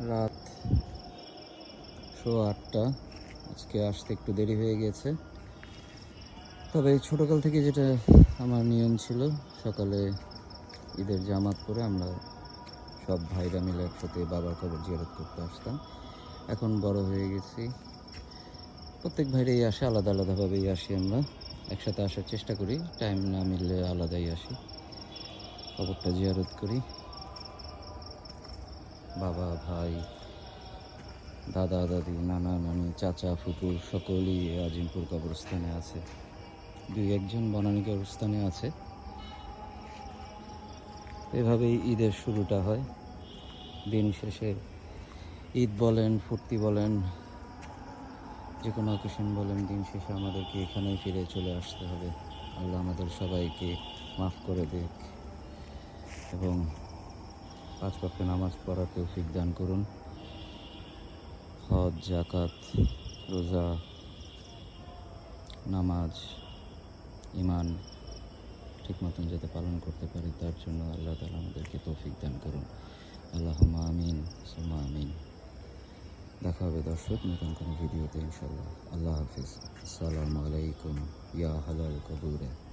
রাত শো আটটা। আজকে আসতে একটু দেরি হয়ে গেছে। তবে ছোটোকাল থেকে যেটা আমার নিয়ম ছিল, সকালে ঈদের জামাত পরে আমরা সব ভাইরা মিলে একসাথে বাবার কবর জিয়ারত করতে আসতাম। এখন বড় হয়ে গেছি। প্রত্যেক ভাইরাই আসে, আলাদা আলাদাভাবেই আসি আমরা। একসাথে আসার চেষ্টা করি, টাইম না মিললে আলাদাই আসি। কবরটা জিয়ারত করি। বাবা, ভাই, দাদা, দাদি, নানা, নানি, চাচা, ফুপু, সকলেই আজিমপুর কবরস্থানে আছে। দুই একজন বনানী কবরস্থানে আছে। এভাবেই ঈদের শুরুটা হয়। দিন শেষে ঈদ বলেন, ফুর্তি বলেন যে কোনো অকেশন বলেন, দিন শেষে আমাদেরকে এখানেই ফিরে চলে আসতে হবে। আল্লাহ আমাদের সবাইকে মাফ করে দেখ এবং পাঁচ ওয়াক্ত নামাজ পড়ার তৌফিক দান করুন। হজ জাকাত রোজা, নামাজ ইমান ঠিক মতন যাতে পালন করতে পারি, তার জন্য আল্লাহ তালা আমাদেরকে তৌফিক দান করুন। আল্লাহ আমিন সুমা আমিন। দেখা হবে দর্শক নতুন কোনো ভিডিওতে ইনশাল্লাহ আল্লাহ হাফিজ। আসসালামু আলাইকুম। ইয়া হালাল কবুরে।